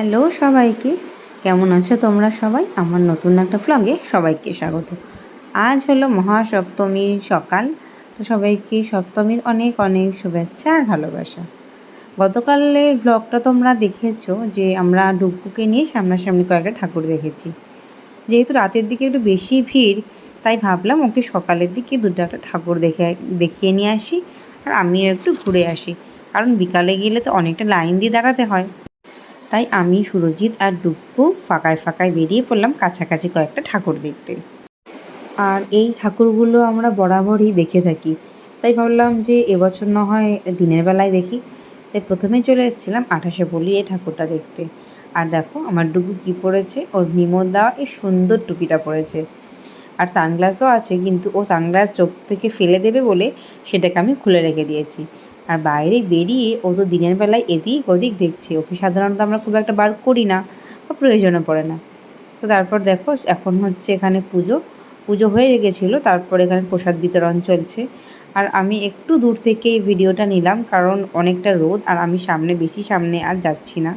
Hello সবাইকে। কেমন আছো তোমরা সবাই? আমার নতুন একটা ফ্লগে সবাইকে স্বাগত। আজ হলো মহাসপ্তমীর সকাল, তো সবাইকে সপ্তমীর অনেক অনেক শুভেচ্ছা আর ভালোবাসা। গতকালের ব্লগটা তোমরা দেখেছ যে আমরা ডুবকুকে নিয়ে সামনাসামনি কয়েকটা ঠাকুর দেখেছি। যেহেতু রাতের দিকে একটু বেশি ভিড়, তাই ভাবলাম ওকে সকালের দিকে দুটো একটা ঠাকুর দেখে, দেখিয়ে নিয়ে আসি আর আমিও একটু ঘুরে আসি। কারণ বিকালে গেলে তো অনেকটা লাইন দিয়ে দাঁড়াতে হয়। তাই আমি, সুরজিৎ আর ডুপ্পু ফাঁকায় ফাঁকায় বেরিয়ে পড়লাম কাছাকাছি কয়েকটা ঠাকুর দেখতে। আর এই ঠাকুরগুলো আমরা বরাবরই দেখে থাকি। তাই ভাবলাম যে এবছর না হয় দিনের বেলায় দেখি। তাই প্রথমে চলে এসেছিলাম আঠাশে বলি এই ঠাকুরটা দেখতে। আর দেখো, আমার ডুগু কী পরেছে? ওর নিমো দেওয়া এই সুন্দর টুপিটা পরেছে। আর সানগ্লাসও আছে, কিন্তু ও সানগ্লাস চোখ থেকে ফেলে দেবে বলে সেটাকে আমি খুলে রেখে দিয়েছি। আর বাইরে বেরিয়ে ও তো দিনের বেলায় এদিক ওদিক দেখছে। ওকে সাধারণত আমরা খুব একটা বার করি না বা প্রয়োজনে পড়ে না। তো তারপর দেখো, এখন হচ্ছে এখানে পুজো। পুজো হয়ে গেছিল, তারপর এখানে প্রসাদ বিতরণ চলছে। আর আমি একটু দূর থেকে এই ভিডিওটা নিলাম, কারণ অনেকটা রোদ আর আমি সামনে, বেশি সামনে আর যাচ্ছি না।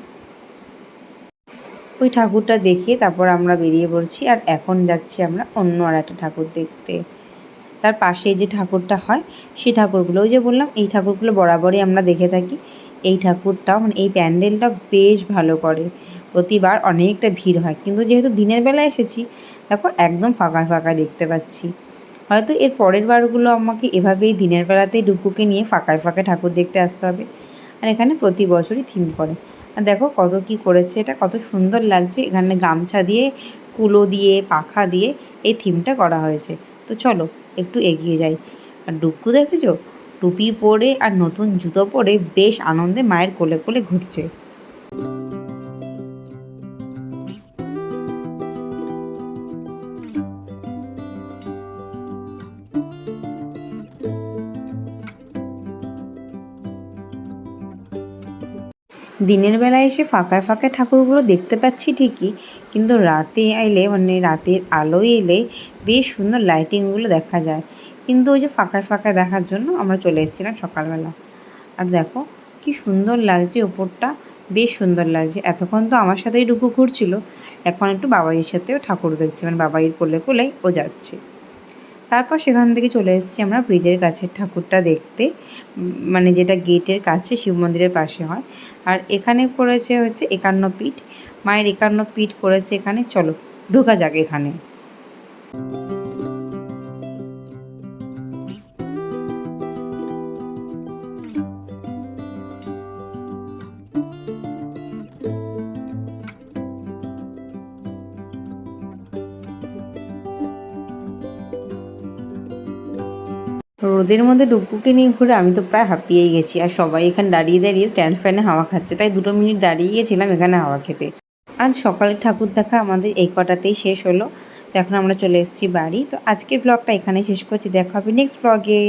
ওই ঠাকুরটা দেখে তারপর আমরা বেরিয়ে পড়ছি, আর এখন যাচ্ছি আমরা অন্য আর একটা ঠাকুর দেখতে। তার পাশে যে ঠাকুরটা হয়, সেই ঠাকুরগুলো, ওই যে বললাম, এই ঠাকুরগুলো বরাবরই আমরা দেখে থাকি। এই ঠাকুরটাও মানে এই প্যান্ডেলটা বেশ ভালো করে। প্রতিবার অনেকটা ভিড় হয়। কিন্তু যেহেতু দিনের বেলা এসেছি, দেখো একদম ফাঁকা ফাঁকা দেখতে পাচ্ছি। হয়তো এর পরের বারগুলো আমাকে এভাবেই দিনের বেলাতেই ডুকুকে নিয়ে ফাঁকায় ফাঁকায় ঠাকুর দেখতে আসতে হবে। আর এখানে প্রতি বছরই থিম করে। আর দেখো কত কি করেছে, এটা কত সুন্দর লাগছে। এখানে গামছা দিয়ে, কুলো দিয়ে, পাখা দিয়ে এই থিমটা করা হয়েছে। তো চলো একটু এগিয়ে যাই। আর ডুবকু দেখেছ? টুপি পরে আর নতুন জুতো পরে বেশ আনন্দে মায়ের কোলে কোলে ঘুরছে। দিনের বেলায় এসে ফাঁকায় ফাঁকায় ঠাকুরগুলো দেখতে পাচ্ছি ঠিকই, কিন্তু রাতে এলে মানে রাতের আলোয় এলে বেশ সুন্দর লাইটিংগুলো দেখা যায়। কিন্তু ওই যে ফাঁকায় ফাঁকায় দেখার জন্য আমরা চলে এসেছিলাম সকালবেলা। আর দেখো, কি সুন্দর লাগছে ওপরটা, বেশ সুন্দর লাগছে। এতক্ষণ তো আমার সাথেই ডুকু ঘুরছিল, এখন একটু বাবাইয়ের সাথেও ঠাকুর দেখছে মানে বাবাইয়ের কোলে কোলেই ও যাচ্ছে। তারপর সেখান থেকে চলে এসেছি আমরা ব্রিজের কাছে, ঠাকুরটা দেখতে। মানে যেটা গেটের কাছে শিব মন্দিরের পাশে হয়। আর এখানে পড়েছে হচ্ছে একান্ন পিঠ। মায়ের একান্ন পিঠ করেছে এখানে। চলো, ঢোকা যাক এখানে। রোদের মধ্যে ডুকুকে নিয়ে ঘুরে আমি তো প্রায় হাঁপিয়েই গেছি। আর সবাই এখানে দাঁড়িয়ে দাঁড়িয়ে স্ট্যান্ড ফ্যানে হাওয়া খাচ্ছে। তাই দুটো মিনিট দাঁড়িয়ে গেছিলাম এখানে হাওয়া খেতে। আজ সকালে ঠাকুর দেখা আমাদের এই কটাতেই শেষ হলো। তো এখন আমরা চলে এসেছি বাড়ি। তো আজকের ব্লগটা এখানে শেষ করছি। দেখা হবে নেক্সট ব্লগে